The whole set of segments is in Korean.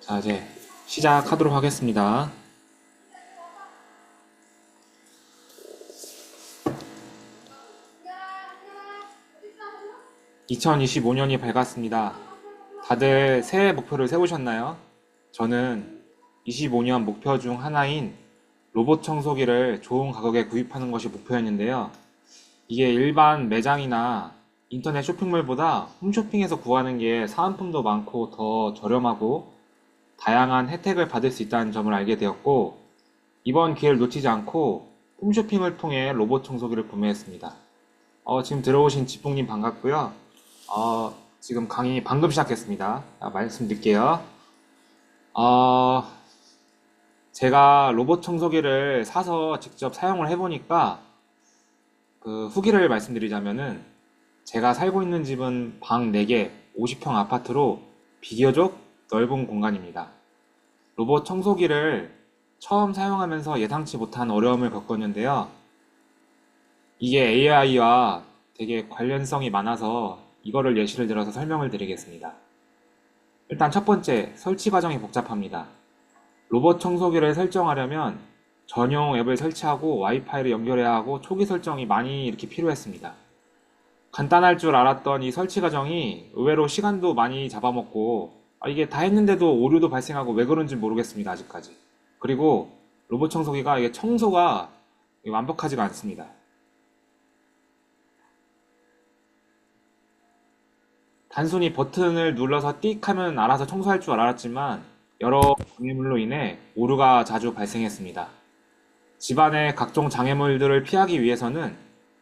자, 이제 시작하도록 하겠습니다. (2025년이) 밝았습니다. 다들 새해 목표를 세우셨나요? 저는 25년 목표 중 하나인 로봇 청소기를 좋은 가격에 구입하는 것이 목표였는데요. 이게 일반 매장이나 인터넷 쇼핑몰보다 홈쇼핑에서 구하는 게 사은품도 많고 더 저렴하고 다양한 혜택을 받을 수 있다는 점을 알게 되었고 이번 기회를 놓치지 않고 홈쇼핑을 통해 로봇 청소기를 구매했습니다. 어, 지금 들어오신 지풍님 반갑고요. 어, 지금 강의 방금 시작했습니다. 아, 말씀드릴게요. 어, 제가 로봇 청소기를 사서 직접 사용을 해보니까 그 후기를 말씀드리자면은 제가 살고 있는 집은 방 4개, 50평 아파트로 비교적 넓은 공간입니다. 로봇 청소기를 처음 사용하면서 예상치 못한 어려움을 겪었는데요. 이게 AI와 되게 관련성이 많아서 이거를 예시를 들어서 설명을 드리겠습니다. 일단 첫 번째, 설치 과정이 복잡합니다. 로봇 청소기를 설정하려면 전용 앱을 설치하고 와이파이를 연결해야 하고 초기 설정이 많이 이렇게 필요했습니다. 간단할 줄 알았던 이 설치 과정이 의외로 시간도 많이 잡아먹고 아, 이게 다 했는데도 오류도 발생하고 왜 그런지 모르겠습니다, 아직까지. 그리고 로봇 청소기가 이게 청소가 완벽하지가 않습니다. 단순히 버튼을 눌러서 띡 하면 알아서 청소할 줄 알았지만 여러 장애물로 인해 오류가 자주 발생했습니다. 집안의 각종 장애물들을 피하기 위해서는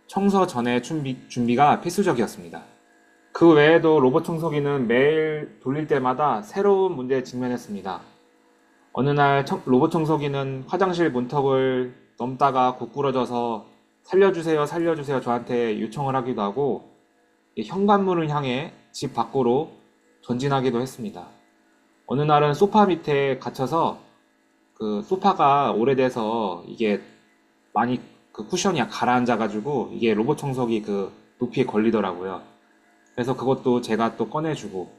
청소 전에 준비, 준비가 필수적이었습니다. 그 외에도 로봇 청소기는 매일 돌릴 때마다 새로운 문제에 직면했습니다. 어느 날 청- 로봇 청소기는 화장실 문턱을 넘다가 고꾸러져서 살려주세요, 살려주세요 저한테 요청을 하기도 하고 이 현관문을 향해 집 밖으로 전진하기도 했습니다. 어느 날은 소파 밑에 갇혀서 그 소파가 오래돼서 이게 많이 그 쿠션이 가라앉아가지고 이게 로봇 청소기 그 높이에 걸리더라고요. 그래서 그것도 제가 또 꺼내주고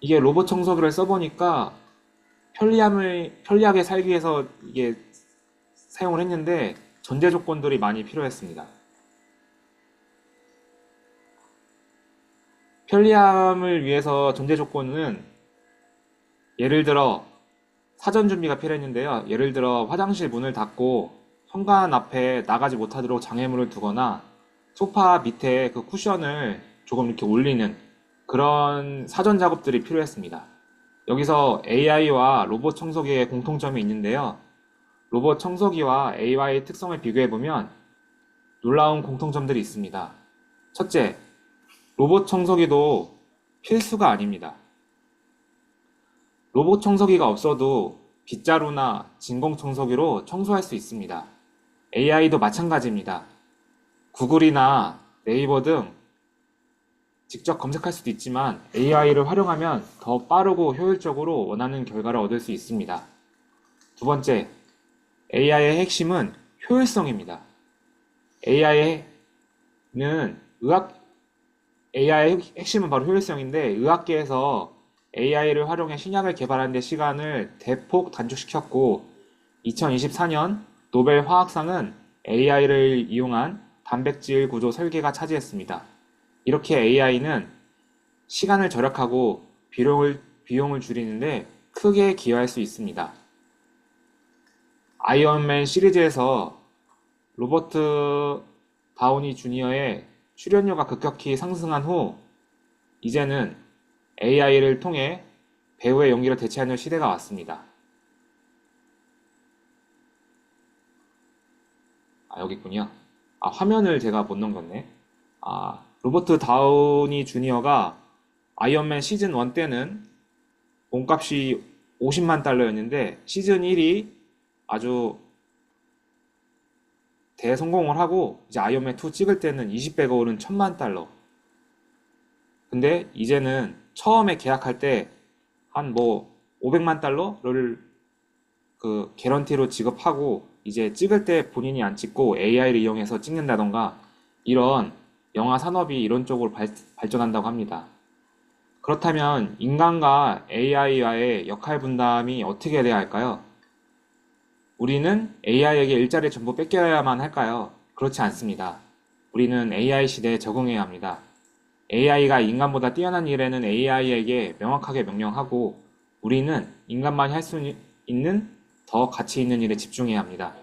이게 로봇 청소기를 써보니까 편리함을 편리하게 살기 위해서 이게 사용을 했는데 전제 조건들이 많이 필요했습니다. 편리함을 위해서 전제 조건은 예를 들어 사전 준비가 필요했는데요. 예를 들어 화장실 문을 닫고 현관 앞에 나가지 못하도록 장애물을 두거나 소파 밑에 그 쿠션을 조금 이렇게 올리는 그런 사전 작업들이 필요했습니다. 여기서 AI와 로봇 청소기의 공통점이 있는데요. 로봇 청소기와 AI의 특성을 비교해보면 놀라운 공통점들이 있습니다. 첫째, 로봇 청소기도 필수가 아닙니다. 로봇 청소기가 없어도 빗자루나 진공 청소기로 청소할 수 있습니다. AI도 마찬가지입니다. 구글이나 네이버 등 직접 검색할 수도 있지만 AI를 활용하면 더 빠르고 효율적으로 원하는 결과를 얻을 수 있습니다. 두 번째, AI의 핵심은 효율성입니다. AI는 의학, AI의 핵심은 바로 효율성인데 의학계에서 AI를 활용해 신약을 개발하는 데 시간을 대폭 단축시켰고 2024년 노벨 화학상은 AI를 이용한 단백질 구조 설계가 차지했습니다. 이렇게 AI는 시간을 절약하고 비용을, 비용을 줄이는데 크게 기여할 수 있습니다. 아이언맨 시리즈에서 로버트 다우니 주니어의 출연료가 급격히 상승한 후 이제는 AI를 통해 배우의 연기를 대체하는 시대가 왔습니다. 아, 여기 있군요. 아, 화면을 제가 못 넘겼네. 아, 로버트 다우니 주니어가 아이언맨 시즌 1 때는 몸값이 50만 달러였는데 시즌 1이 아주 대성공을 하고 이제 아이언맨 2 찍을 때는 20배가 오른 1000만 달러. 근데 이제는 처음에 계약할 때 한 뭐 500만 달러를 그 개런티로 지급하고 이제 찍을 때 본인이 안 찍고 AI를 이용해서 찍는다던가 이런 영화 산업이 이런 쪽으로 발, 발전한다고 합니다. 그렇다면 인간과 AI와의 역할 분담이 어떻게 돼야 할까요? 우리는 AI에게 일자리를 전부 뺏겨야만 할까요? 그렇지 않습니다. 우리는 AI 시대에 적응해야 합니다. AI가 인간보다 뛰어난 일에는 AI에게 명확하게 명령하고 우리는 인간만이 할 수 있는 더 가치 있는 일에 집중해야 합니다.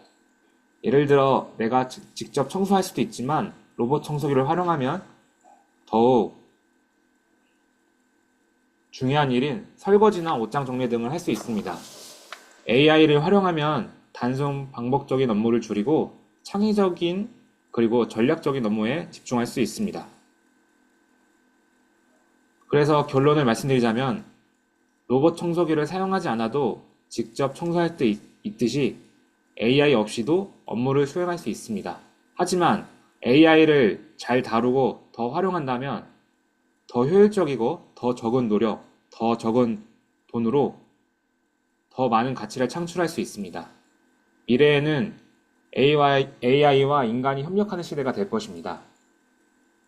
예를 들어 내가 지- 직접 청소할 수도 있지만 로봇 청소기를 활용하면 더욱 중요한 일인 설거지나 옷장 정리 등을 할 수 있습니다. AI를 활용하면 단순 반복적인 업무를 줄이고 창의적인 그리고 전략적인 업무에 집중할 수 있습니다. 그래서 결론을 말씀드리자면 로봇 청소기를 사용하지 않아도 직접 청소할 때 있- 있듯이 AI 없이도 업무를 수행할 수 있습니다. 하지만 AI를 잘 다루고 더 활용한다면 더 효율적이고 더 적은 노력, 더 적은 돈으로 더 많은 가치를 창출할 수 있습니다. 미래에는 AI와, 인간이 협력하는 시대가 될 것입니다.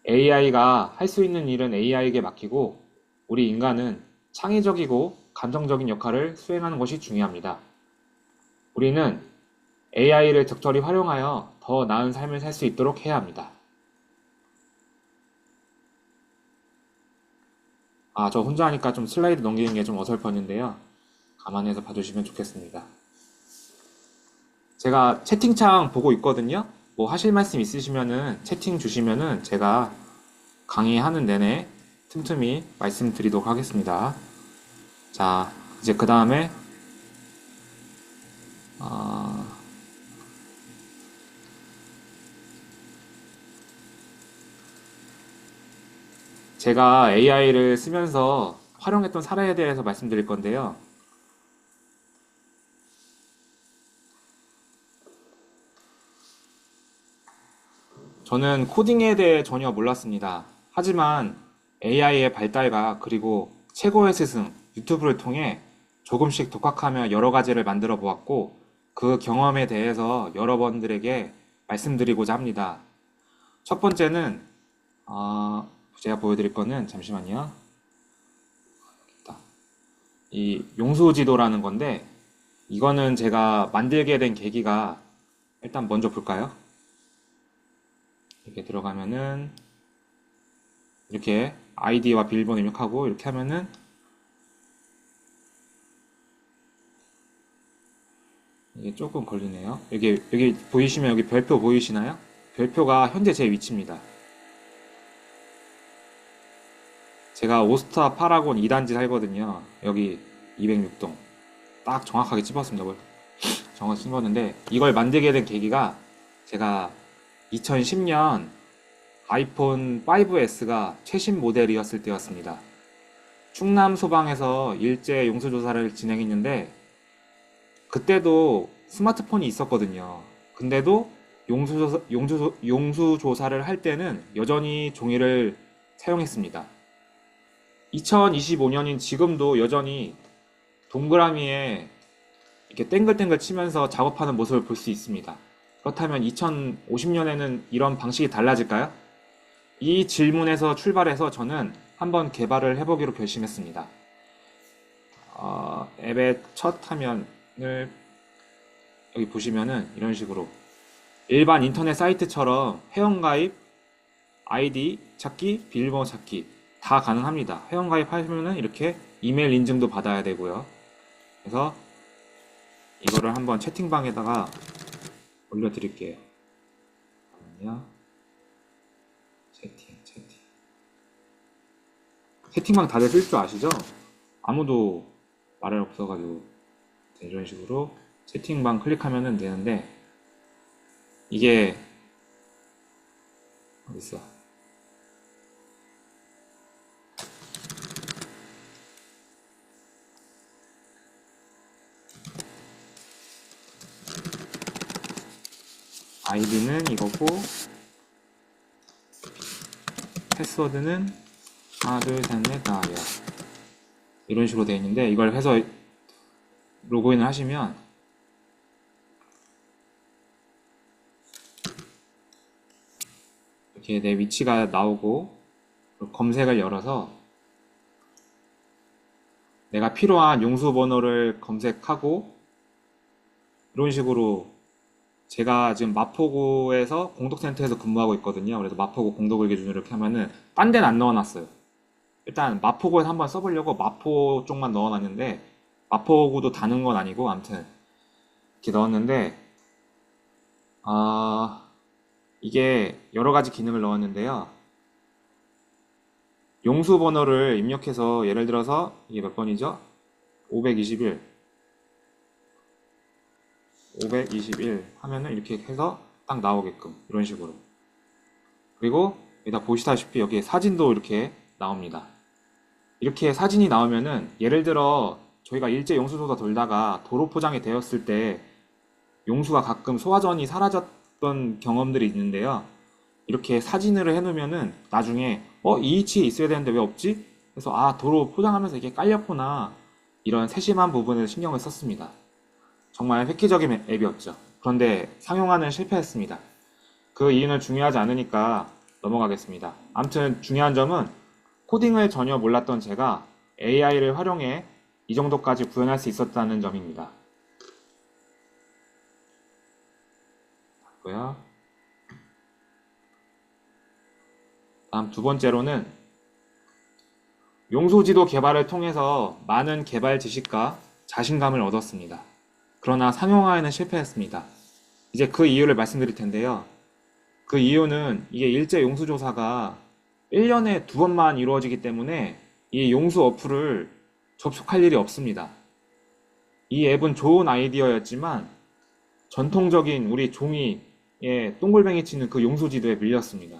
AI가 할 수 있는 일은 AI에게 맡기고 우리 인간은 창의적이고 감정적인 역할을 수행하는 것이 중요합니다. 우리는 AI를 적절히 활용하여 더 나은 삶을 살 수 있도록 해야 합니다. 아, 저 혼자 하니까 좀 슬라이드 넘기는 게 좀 어설펐는데요. 감안해서 봐주시면 좋겠습니다. 제가 채팅창 보고 있거든요. 뭐 하실 말씀 있으시면은 채팅 주시면은 제가 강의하는 내내 틈틈이 말씀드리도록 하겠습니다. 자, 이제 그 다음에 어, 제가 AI를 쓰면서 활용했던 사례에 대해서 말씀드릴 건데요. 저는 코딩에 대해 전혀 몰랐습니다. 하지만 AI의 발달과 그리고 최고의 스승 유튜브를 통해 조금씩 독학하며 여러 가지를 만들어 보았고 그 경험에 대해서 여러분들에게 말씀드리고자 합니다. 첫 번째는 어, 제가 보여드릴 거는 잠시만요. 이 용수지도라는 건데 이거는 제가 만들게 된 계기가 일단 먼저 볼까요? 이렇게 들어가면은 이렇게 아이디와 비밀번호 입력하고 이렇게 하면은 이게 조금 걸리네요. 여기 여기 보이시면 여기 별표 보이시나요? 별표가 현재 제 위치입니다. 제가 오스타 파라곤 2단지 살거든요. 여기 206동. 딱 정확하게 찝었습니다. 뭘. 정확히 찝었는데 이걸 만들게 된 계기가 제가 2010년 아이폰 5S가 최신 모델이었을 때였습니다. 충남 소방에서 일제 용수조사를 진행했는데 그때도 스마트폰이 있었거든요. 근데도 용수조사, 용수, 용수조사를 할 때는 여전히 종이를 사용했습니다. 2025년인 지금도 여전히 동그라미에 이렇게 땡글땡글 치면서 작업하는 모습을 볼 수 있습니다. 그렇다면 2050년에는 이런 방식이 달라질까요? 이 질문에서 출발해서 저는 한번 개발을 해보기로 결심했습니다. 어, 앱의 첫 화면을 여기 보시면은 이런 식으로 일반 인터넷 사이트처럼 회원가입, 아이디 찾기, 비밀번호 찾기 다 가능합니다. 회원가입 하시면은 이렇게 이메일 인증도 받아야 되고요. 그래서 이거를 한번 채팅방에다가 올려드릴게요. 잠깐만요. 채팅, 채팅. 채팅방 다들 쓸 줄 아시죠? 아무도 말을 없어가지고 네, 이런 식으로 채팅방 클릭하면 되는데 이게 어디 있어? 아이디는 이거고 패스워드는 하나 둘셋넷 다여 이런 식으로 되어 있는데 이걸 해서 로그인을 하시면 이렇게 내 위치가 나오고 검색을 열어서 내가 필요한 용수 번호를 검색하고 이런 식으로 제가 지금 마포구에서 공덕센터에서 근무하고 있거든요. 그래서 마포구 공덕을 기준으로 이렇게 하면은 딴 데는 안 넣어놨어요. 일단 마포구에서 한번 써보려고 마포 쪽만 넣어놨는데 마포구도 다는 건 아니고 아무튼 이렇게 넣었는데 아 이게 여러 가지 기능을 넣었는데요. 용수 번호를 입력해서 예를 들어서 이게 몇 번이죠? 521 521 하면은 이렇게 해서 딱 나오게끔 이런 식으로 그리고 여기다 보시다시피 여기에 사진도 이렇게 나옵니다 이렇게 사진이 나오면은 예를 들어 저희가 일제 용수소가 돌다가 도로 포장이 되었을 때 용수가 가끔 소화전이 사라졌던 경험들이 있는데요 이렇게 사진으로 해놓으면은 나중에 어, 이 위치에 있어야 되는데 왜 없지? 그래서 아, 도로 포장하면서 이게 깔렸구나. 이런 세심한 부분에 신경을 썼습니다. 정말 획기적인 앱- 앱이었죠. 그런데 상용화는 실패했습니다. 그 이유는 중요하지 않으니까 넘어가겠습니다. 아무튼 중요한 점은 코딩을 전혀 몰랐던 제가 AI를 활용해 이 정도까지 구현할 수 있었다는 점입니다. 다음 두 번째로는 용소지도 개발을 통해서 많은 개발 지식과 자신감을 얻었습니다. 그러나 상용화에는 실패했습니다. 이제 그 이유를 말씀드릴 텐데요. 그 이유는 이게 일제 용수조사가 1년에 두 번만 이루어지기 때문에 이 용수 어플을 접속할 일이 없습니다. 이 앱은 좋은 아이디어였지만 전통적인 우리 종이에 동글뱅이 치는 그 용수 지도에 밀렸습니다.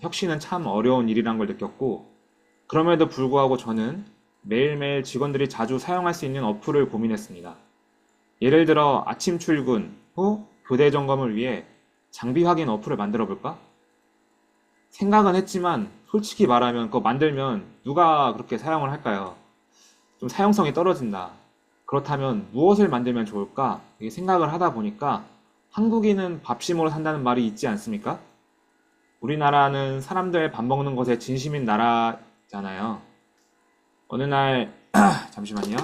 혁신은 참 어려운 일이란 걸 느꼈고, 그럼에도 불구하고 저는 매일매일 직원들이 자주 사용할 수 있는 어플을 고민했습니다. 예를 들어 아침 출근 후 교대 점검을 위해 장비 확인 어플을 만들어 볼까? 생각은 했지만 솔직히 말하면 그거 만들면 누가 그렇게 사용을 할까요? 좀 사용성이 떨어진다. 그렇다면 무엇을 만들면 좋을까? 생각을 하다 보니까 한국인은 밥심으로 산다는 말이 있지 않습니까? 우리나라는 사람들 밥 먹는 것에 진심인 나라잖아요. 어느 날, 잠시만요.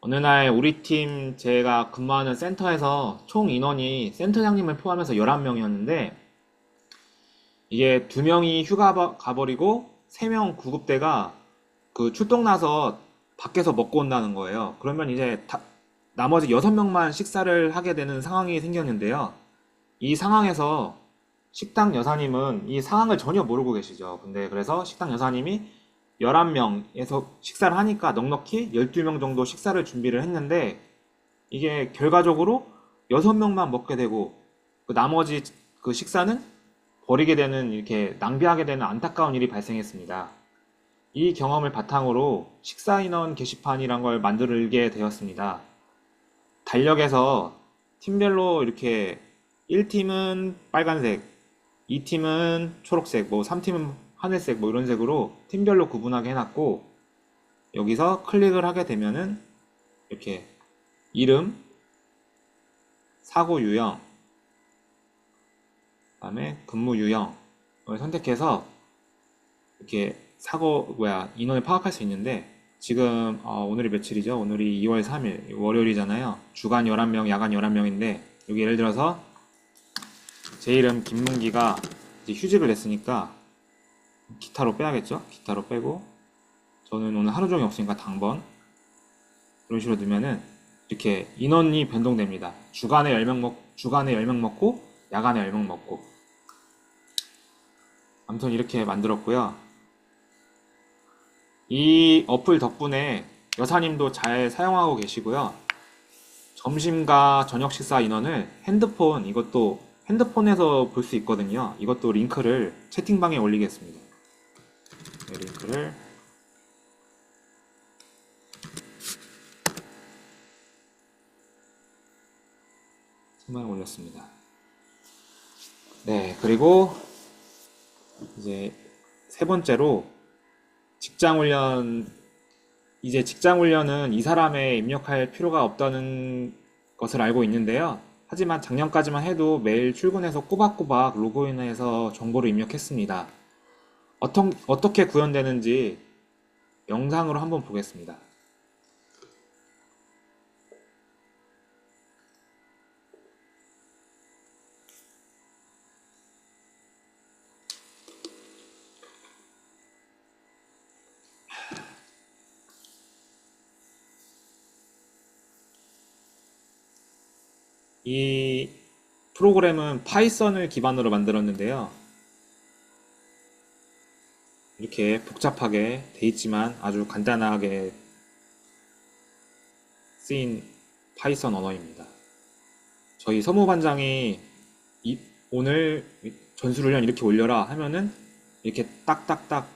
어느 날 우리 팀 제가 근무하는 센터에서 총 인원이 센터장님을 포함해서 11명이었는데 이게 두 명이 휴가 바- 가버리고 세 명 구급대가 그 출동 나서 밖에서 먹고 온다는 거예요. 그러면 이제 다- 나머지 여섯 명만 식사를 하게 되는 상황이 생겼는데요. 이 상황에서 식당 여사님은 이 상황을 전혀 모르고 계시죠. 근데 그래서 식당 여사님이 11명에서 식사를 하니까 넉넉히 12명 정도 식사를 준비를 했는데 이게 결과적으로 6명만 먹게 되고 그 나머지 그 식사는 버리게 되는 이렇게 낭비하게 되는 안타까운 일이 발생했습니다. 이 경험을 바탕으로 식사 인원 게시판이란 걸 만들게 되었습니다. 달력에서 팀별로 이렇게 1팀은 빨간색, 2팀은 초록색, 뭐 3팀은 하늘색, 뭐 이런 색으로 팀별로 구분하게 해놨고 여기서 클릭을 하게 되면은 이렇게 이름, 사고 유형, 그다음에 근무 유형을 선택해서 이렇게 사고 뭐야 인원을 파악할 수 있는데 지금 어, 오늘이 며칠이죠? 오늘이 2월 3일 월요일이잖아요. 주간 11명, 야간 11명인데 여기 예를 들어서 제 이름 김문기가 휴직을 냈으니까 기타로 빼야겠죠? 기타로 빼고 저는 오늘 하루 종일 없으니까 당번 이런 식으로 넣으면은 이렇게 인원이 변동됩니다. 주간에 10명 먹 주간에 10명 먹고 야간에 10명 먹고 아무튼 이렇게 만들었고요. 이 어플 덕분에 여사님도 잘 사용하고 계시고요. 점심과 저녁 식사 인원을 핸드폰 이것도 핸드폰에서 볼 수 있거든요. 이것도 링크를 채팅방에 올리겠습니다. 네, 링크를 채팅방에 올렸습니다. 네, 그리고 이제 세 번째로 직장 훈련 이제 직장 훈련은 이 사람에 입력할 필요가 없다는 것을 알고 있는데요. 하지만 작년까지만 해도 매일 출근해서 꼬박꼬박 로그인해서 정보를 입력했습니다. 어떤, 어떻게 구현되는지 영상으로 한번 보겠습니다. 이 프로그램은 파이썬을 기반으로 만들었는데요. 이렇게 복잡하게 돼 있지만 아주 간단하게 쓰인 파이썬 언어입니다. 저희 서무반장이 이- 오늘 전술훈련 이렇게 올려라 하면은 이렇게 딱딱딱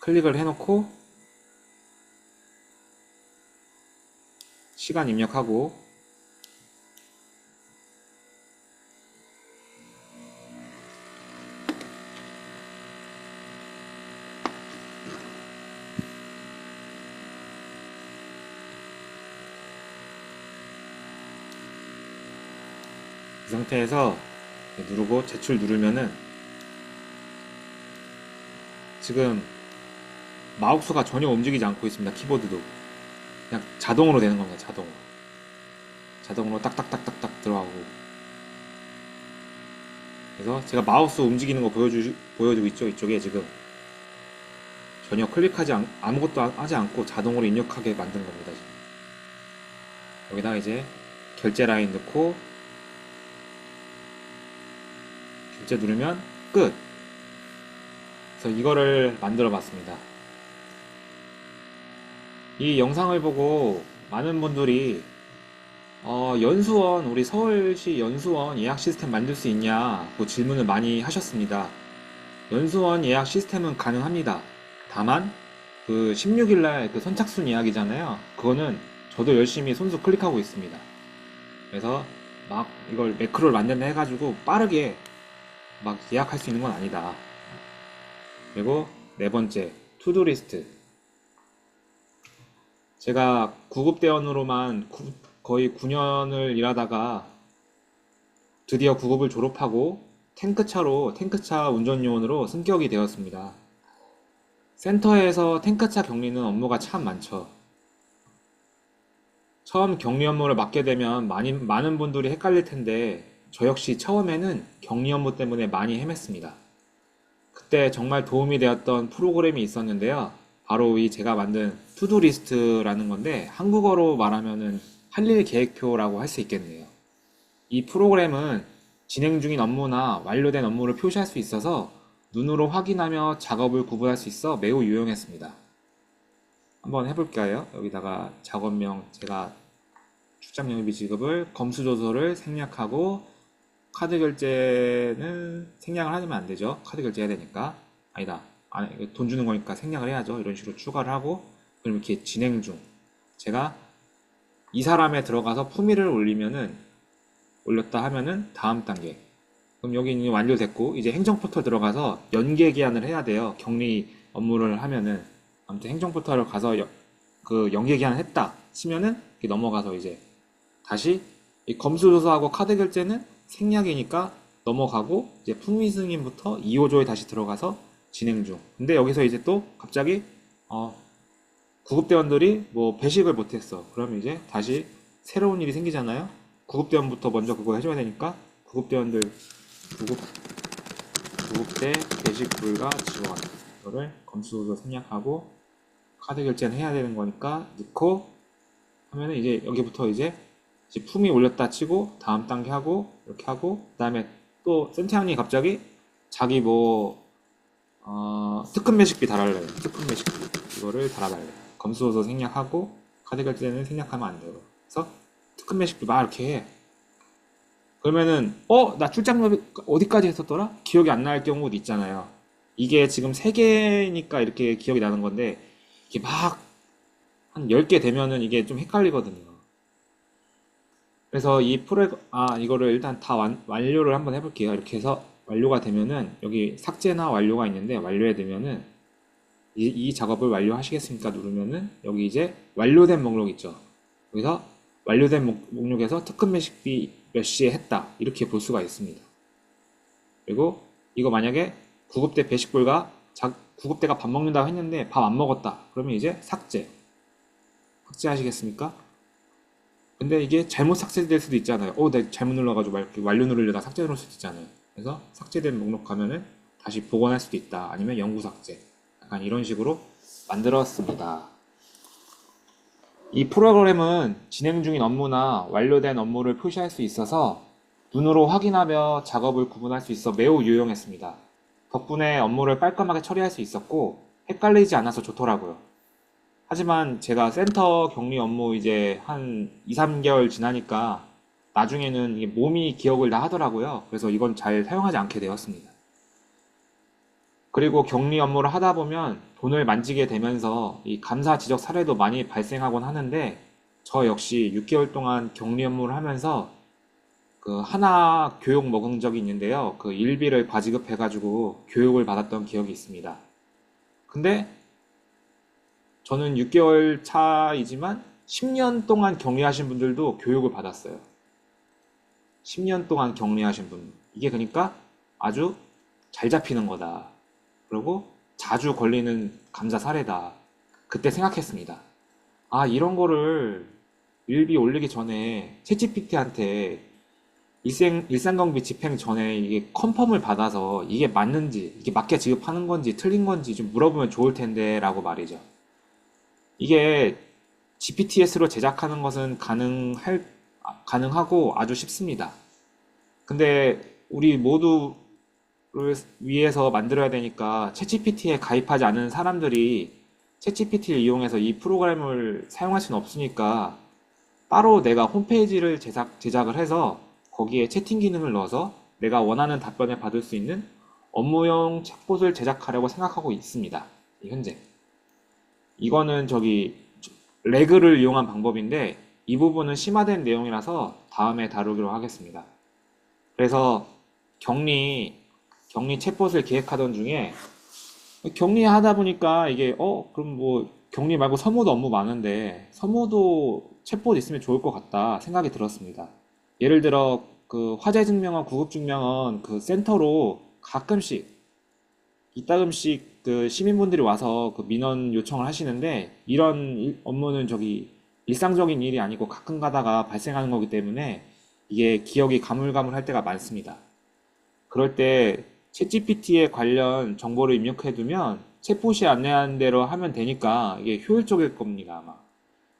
클릭을 해놓고 시간 입력하고 이 상태에서 누르고 제출 누르면은 지금 마우스가 전혀 움직이지 않고 있습니다. 키보드도 그냥 자동으로 되는 겁니다. 자동으로 자동으로 딱딱딱딱딱 들어가고 그래서 제가 마우스 움직이는 거 보여주, 보여주고 있죠. 이쪽에 지금 전혀 클릭하지 않, 아무것도 하- 하지 않고 자동으로 입력하게 만든 겁니다. 지금. 여기다가 이제 결제 라인 넣고 결제 누르면 끝. 그래서 이거를 만들어 봤습니다. 이 영상을 보고 많은 분들이 어, 연수원, 우리 서울시 연수원 예약 시스템 만들 수 있냐? 그 질문을 많이 하셨습니다. 연수원 예약 시스템은 가능합니다. 다만, 그 16일날 그 선착순 예약이잖아요. 그거는 저도 열심히 손수 클릭하고 있습니다. 그래서 막 이걸 매크로를 만든다 해가지고 빠르게 막 예약할 수 있는 건 아니다. 그리고 네 번째, 투두 리스트. 제가 구급대원으로만 구- 거의 9년을 일하다가 드디어 구급을 졸업하고 탱크차로 탱크차 운전요원으로 승격이 되었습니다. 센터에서 탱크차 격리는 업무가 참 많죠. 처음 격리 업무를 맡게 되면 많이, 많은 분들이 헷갈릴 텐데 저 역시 처음에는 격리 업무 때문에 많이 헤맸습니다. 그때 정말 도움이 되었던 프로그램이 있었는데요. 바로 이 제가 만든 투두 리스트라는 건데 한국어로 말하면은 할 일 계획표라고 할 수 있겠네요. 이 프로그램은 진행 중인 업무나 완료된 업무를 표시할 수 있어서 눈으로 확인하며 작업을 구분할 수 있어 매우 유용했습니다. 한번 해볼까요? 여기다가 작업명 제가 출장 영업비 지급을 검수 조서를 생략하고 카드 결제는 생략을 하면 안 되죠. 카드 결제해야 되니까. 아니다. 아, 이거 돈 주는 거니까 생략을 해야죠. 이런 식으로 추가를 하고 그럼 이렇게 진행 중. 제가 이 사람에 들어가서 품위를 올리면은 올렸다 하면은 다음 단계. 그럼 여기 이제 완료됐고 이제 행정 포털 들어가서 연계 기한을 해야 돼요. 격리 업무를 하면은 아무튼 행정 포털을 가서 여- 그 연계 기한을 했다 치면은 넘어가서 이제 다시 이 검수조사하고 카드 결제는 생략이니까 넘어가고 이제 품위 승인부터 2호조에 다시 들어가서 진행 중. 근데 여기서 이제 또 갑자기 어 구급대원들이 뭐 배식을 못했어. 그러면 이제 다시 새로운 일이 생기잖아요. 구급대원부터 먼저 그거 해줘야 되니까 구급대원들 구급 구급대 배식 불가 지원 이거를 검수도 생략하고 카드 결제는 해야 되는 거니까 넣고 하면은 이제 여기부터 이제 품이 올렸다 치고 다음 단계 하고 이렇게 하고 그 다음에 또 센터장님이 갑자기 자기 뭐 어, 특급 매식비 달아달래요. 특급 매식비 이거를 달아달래요. 검수호서 생략하고 카드 결제는 생략하면 안 돼요. 그래서 특급 매식비 막 이렇게 해. 그러면은 어? 나 출장료비 어디까지 했었더라? 기억이 안 날 경우도 있잖아요. 이게 지금 세 개니까 이렇게 기억이 나는 건데 이게 막 한 10개 되면은 이게 좀 헷갈리거든요. 그래서 이 프로 아 이거를 일단 다 완, 완료를 한번 해볼게요. 이렇게 해서 완료가 되면은 여기 삭제나 완료가 있는데 완료해 되면은 이, 이 작업을 완료하시겠습니까? 누르면은 여기 이제 완료된 목록 있죠. 여기서 완료된 목, 목록에서 특급 매식비 몇 시에 했다 이렇게 볼 수가 있습니다. 그리고 이거 만약에 구급대 배식불가 자, 구급대가 밥 먹는다고 했는데 밥 안 먹었다. 그러면 이제 삭제. 삭제하시겠습니까? 근데 이게 잘못 삭제될 수도 있잖아요. 어, 내가 잘못 눌러가지고 완료 누르려다 삭제 누를 수도 있잖아요. 그래서 삭제된 목록 가면은 다시 복원할 수도 있다. 아니면 영구 삭제. 약간 이런 식으로 만들었습니다. 이 프로그램은 진행 중인 업무나 완료된 업무를 표시할 수 있어서 눈으로 확인하며 작업을 구분할 수 있어 매우 유용했습니다. 덕분에 업무를 깔끔하게 처리할 수 있었고 헷갈리지 않아서 좋더라고요. 하지만 제가 센터 격리 업무 이제 한 2, 3개월 지나니까 나중에는 이게 몸이 기억을 다 하더라고요. 그래서 이건 잘 사용하지 않게 되었습니다. 그리고 격리 업무를 하다 보면 돈을 만지게 되면서 이 감사 지적 사례도 많이 발생하곤 하는데 저 역시 6개월 동안 격리 업무를 하면서 그 하나 교육 먹은 적이 있는데요. 그 일비를 과지급해가지고 교육을 받았던 기억이 있습니다. 근데 저는 6개월 차이지만 10년 동안 격리하신 분들도 교육을 받았어요. 10년 동안 격리하신 분. 이게 그러니까 아주 잘 잡히는 거다. 그리고 자주 걸리는 감사 사례다. 그때 생각했습니다. 아, 이런 거를 일비 올리기 전에 챗GPT한테 일생, 일상경비 집행 전에 이게 컨펌을 받아서 이게 맞는지, 이게 맞게 지급하는 건지 틀린 건지 좀 물어보면 좋을 텐데 라고 말이죠. 이게 GPTS로 제작하는 것은 가능할, 아, 가능하고 아주 쉽습니다. 근데 우리 모두를 위해서 만들어야 되니까 챗GPT에 가입하지 않은 사람들이 챗GPT를 이용해서 이 프로그램을 사용할 수는 없으니까 따로 내가 홈페이지를 제작, 제작을 해서 거기에 채팅 기능을 넣어서 내가 원하는 답변을 받을 수 있는 업무용 챗봇을 제작하려고 생각하고 있습니다. 현재. 이거는 저기 레그를 이용한 방법인데 이 부분은 심화된 내용이라서 다음에 다루기로 하겠습니다. 그래서 격리 격리 챗봇을 기획하던 중에 격리하다 보니까 이게 어 그럼 뭐 격리 말고 서무도 업무 많은데 서무도 챗봇 있으면 좋을 것 같다 생각이 들었습니다. 예를 들어 그 화재 증명원, 구급 증명원 그 센터로 가끔씩 이따금씩 그 시민분들이 와서 그 민원 요청을 하시는데 이런 일- 업무는 저기 일상적인 일이 아니고 가끔 가다가 발생하는 거기 때문에 이게 기억이 가물가물할 때가 많습니다. 그럴 때 챗GPT에 관련 정보를 입력해 두면 챗봇이 안내하는 대로 하면 되니까 이게 효율적일 겁니다, 아마.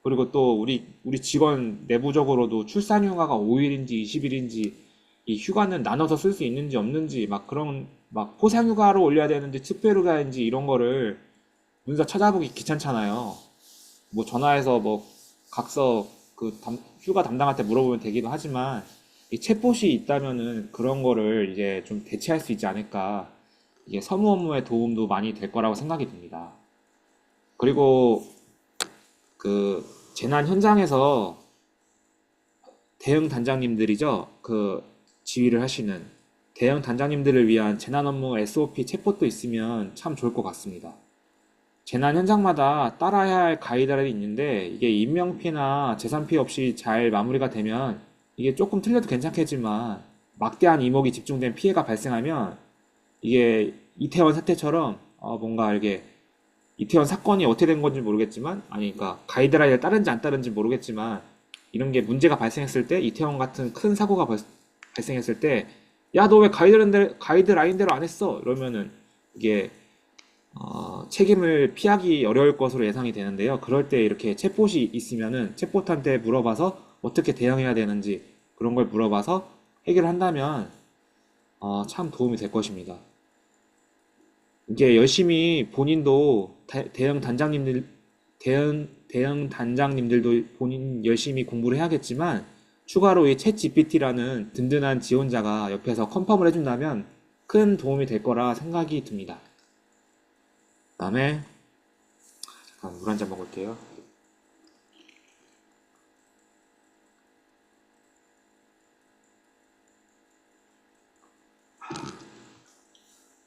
그리고 또 우리 우리 직원 내부적으로도 출산 휴가가 5일인지 20일인지 이 휴가는 나눠서 쓸 수 있는지 없는지 막 그런 막 포상 휴가로 올려야 되는지 특별 휴가인지 이런 거를 문서 찾아보기 귀찮잖아요. 뭐 전화해서 뭐 각서 그 담- 휴가 담당할 때 물어보면 되기도 하지만 이 챗봇이 있다면은 그런 거를 이제 좀 대체할 수 있지 않을까. 이게 서무 업무에 도움도 많이 될 거라고 생각이 듭니다. 그리고 그 재난 현장에서 대응 단장님들이죠. 그 지휘를 하시는 대응 단장님들을 위한 재난 업무 SOP 챗봇도 있으면 참 좋을 것 같습니다. 재난 현장마다 따라야 할 가이드라인이 있는데 이게 인명피해나 재산피해 없이 잘 마무리가 되면 이게 조금 틀려도 괜찮겠지만 막대한 이목이 집중된 피해가 발생하면 이게 이태원 사태처럼 어 뭔가 이게 이태원 사건이 어떻게 된 건지 모르겠지만 아니 그러니까 가이드라인을 따른지 안 따른지 모르겠지만 이런 게 문제가 발생했을 때 이태원 같은 큰 사고가 벌- 발생했을 때 야 너 왜 가이드라인대로 가이드라인대로 안 했어? 이러면은 이게 어, 책임을 피하기 어려울 것으로 예상이 되는데요. 그럴 때 이렇게 챗봇이 있으면은 챗봇한테 물어봐서 어떻게 대응해야 되는지 그런 걸 물어봐서 해결한다면 어, 참 도움이 될 것입니다. 이게 열심히 본인도 대, 대응 단장님들 대응 대응 단장님들도 본인 열심히 공부를 해야겠지만 추가로 이 챗 GPT라는 든든한 지원자가 옆에서 컨펌을 해준다면 큰 도움이 될 거라 생각이 듭니다. 그 다음에 잠깐 물 한 잔 먹을게요.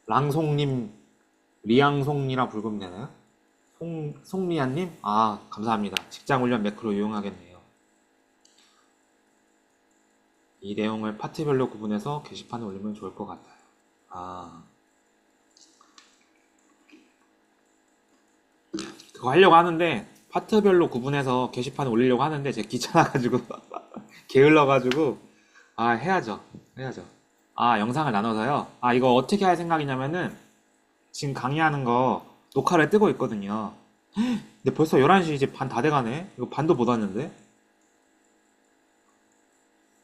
랑송님, 리앙송이라 부르면 되나요? 송, 송리안님? 아, 감사합니다. 직장 훈련 매크로 이용하겠네요. 이 내용을 파트별로 구분해서 게시판에 올리면 좋을 것 같아요. 아. 그거 하려고 하는데, 파트별로 구분해서 게시판에 올리려고 하는데, 제가 귀찮아가지고, 게을러가지고, 아, 해야죠. 해야죠. 아, 영상을 나눠서요. 아, 이거 어떻게 할 생각이냐면은, 지금 강의하는 거 녹화를 뜨고 있거든요. 근데 벌써 11시 이제 반 다 돼가네? 이거 반도 못 왔는데?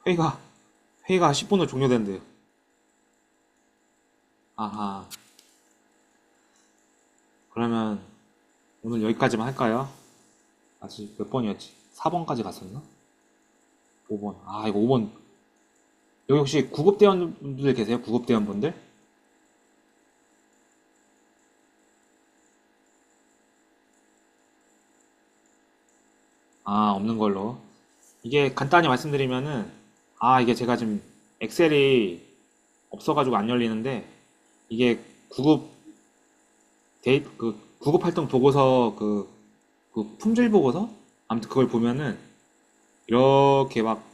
회의가 회의가 10분으로 종료된대요 아하 그러면 오늘 여기까지만 할까요? 아직 몇 번이었지? 4번까지 갔었나? 5번. 아, 이거 5번. 여기 혹시 구급대원분들 계세요? 구급대원분들? 아, 없는 걸로. 이게 간단히 말씀드리면은, 아, 이게 제가 지금 엑셀이 없어가지고 안 열리는데, 이게 구급, 데이, 그, 구급 활동 보고서 그, 그 품질 보고서? 아무튼 그걸 보면은, 이렇게 막,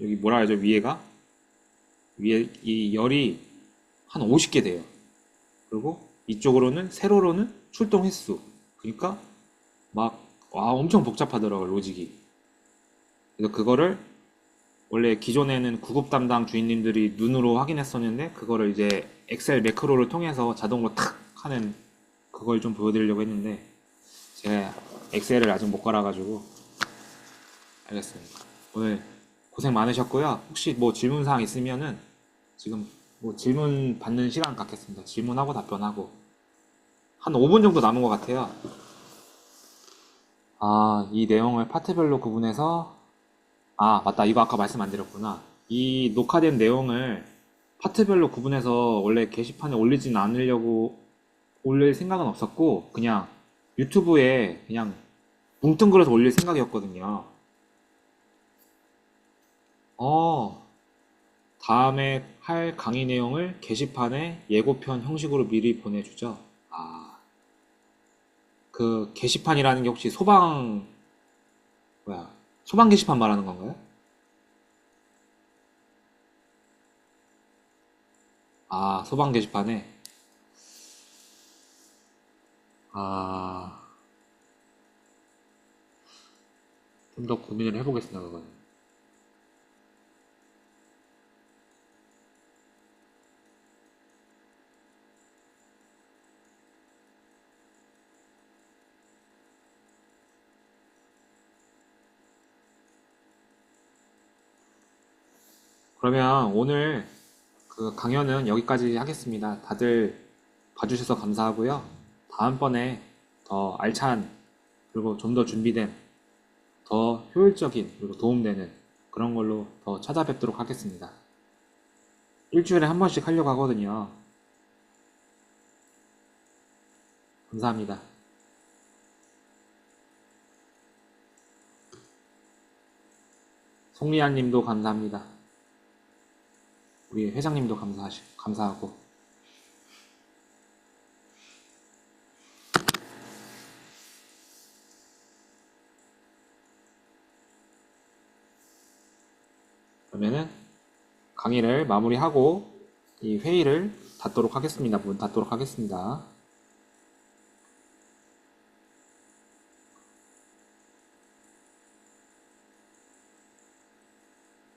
여기 뭐라 하죠? 위에가? 위에 이 열이 한 50개 돼요. 그리고 이쪽으로는, 세로로는 출동 횟수. 그러니까 막, 와, 엄청 복잡하더라고요, 로직이. 그래서 그거를 원래 기존에는 구급 담당 주인님들이 눈으로 확인했었는데, 그거를 이제 엑셀 매크로를 통해서 자동으로 탁 하는 그걸 좀 보여드리려고 했는데, 제가 엑셀을 아직 못 갈아가지고, 알겠습니다. 오늘 고생 많으셨고요. 혹시 뭐 질문사항 있으면은 지금 뭐 질문 받는 시간 갖겠습니다. 질문하고 답변하고. 한 5분 정도 남은 것 같아요. 아, 이 내용을 파트별로 구분해서, 아, 맞다. 이거 아까 말씀 안 드렸구나. 이 녹화된 내용을 파트별로 구분해서 원래 게시판에 올리진 않으려고 올릴 생각은 없었고, 그냥 유튜브에 그냥 뭉뚱그려서 올릴 생각이었거든요. 어, 다음에 할 강의 내용을 게시판에 예고편 형식으로 미리 보내주죠. 아, 그 게시판이라는 게 혹시 소방, 뭐야, 소방 게시판 말하는 건가요? 아, 소방 게시판에, 아, 좀 더 고민을 해보겠습니다, 그건. 그러면 오늘 그 강연은 여기까지 하겠습니다. 다들 봐주셔서 감사하고요. 다음번에 더 알찬, 그리고 좀 더 준비된, 더 효율적인, 그리고 도움되는 그런 걸로 더 찾아뵙도록 하겠습니다. 일주일에 한 번씩 하려고 하거든요. 감사합니다. 송리안 님도 감사합니다. 우리 회장님도 감사하시, 감사하고. 그러면은 강의를 마무리하고 이 회의를 닫도록 하겠습니다. 문 닫도록 하겠습니다.